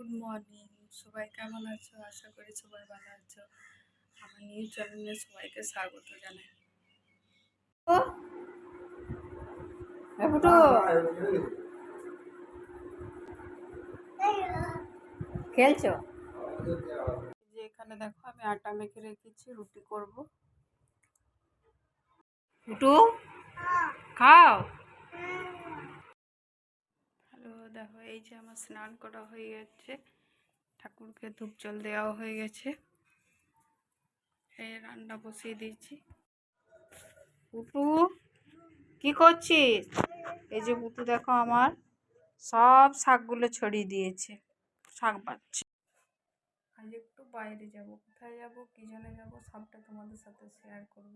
Good morning সবাই কেমন আছো? আশা করি সবাই ভালো আছো। আমার নিউ চ্যানেলে সবাইকে স্বাগত জানাই। ও। ফুটো খেলছো? যে এখানে দেখো আমি আটা মেখে রেখেছি রুটি করব। ফুটু খাও হ্যালো দেখো এই যে আমার স্নান করা হয়ে গেছে। ঠাকুরকে ধূপ জল দেওয়া হয়ে গেছে। এই রান্না বসিয়ে দিয়েছি। পুটু, কি করছিস? এই যে পুটু দেখো আমার সব শাকগুলো ছড়িয়ে দিয়েছে। শাক পাচ্ছে আজ একটু বাইরে যাব, কোথায় যাব, কী জন্য যাব, সবটা তোমাদের সাথে শেয়ার করব।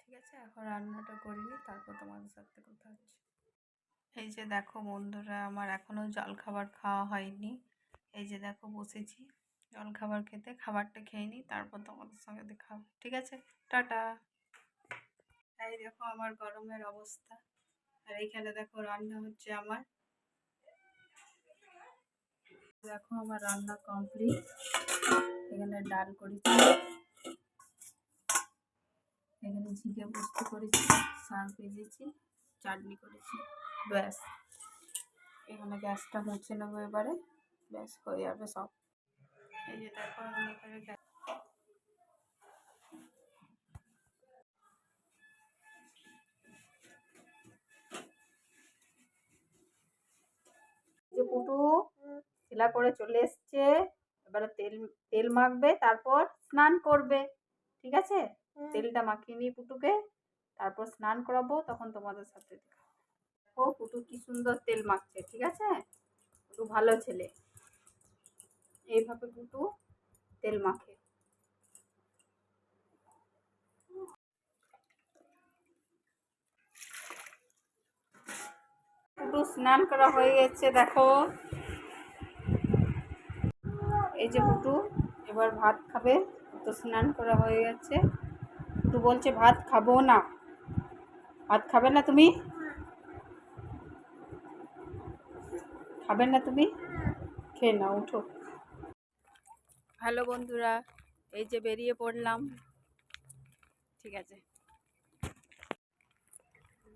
ঠিক আছে? এখন রান্নাটা করিনি তারপর তোমাদের সাথে কথা হচ্ছে। এই যে দেখো বন্ধুরা, আমার এখনও জল খাবার খাওয়া হয়নি। এই যে দেখো বসেছি জল খাবার খেতে, খাবারটা খেয়ে নিই, তারপর তোমাদের সঙ্গে দেখা ঠিক আছে? টাটা। এই দেখো আমার গরমের অবস্থা। আর এইখানে দেখো রান্না হচ্ছে আমার। দেখো আমার রান্না কমপ্লিট। এখানে ডাল করেছি। এখানে ঝিঙে পোস্ত করেছি, শাক ভেজেছি। চাটনি করেছি। ব্যাস। এখানে গ্যাসটা মুছে নেব এবারে। ব্যাস হয়ে যাবে সব। এই যে দেখো আমি এখানে যে পুটু শিলা করে চলে এসছে। এবারে তেল তেল মাখবে তারপর স্নান করবে। ঠিক আছে? তেলটা মাখিয়ে নিই পুটুকে। তারপর স্নান করাবো, তখন তোমাদের সাথে দেখা পুটু কি সুন্দর তেল মাখছে, ঠিক আছে? পুটু ভালো ছেলে। এইভাবে পুটু তেল মাখে। পুটু স্নান করা হয়ে গেছে, দেখো। এই যে পুটু এবার ভাত খাবে। তো স্নান করা হয়ে গেছে। পুটু বলছে, ভাত খাব না। ভাত খাবে না তুমি? খাবে না তুমি? খেয়ে নাও উঠো। হ্যালো বন্ধুরা এই যে বেরিয়ে পড়লাম। ঠিক আছে। এই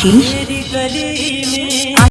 She.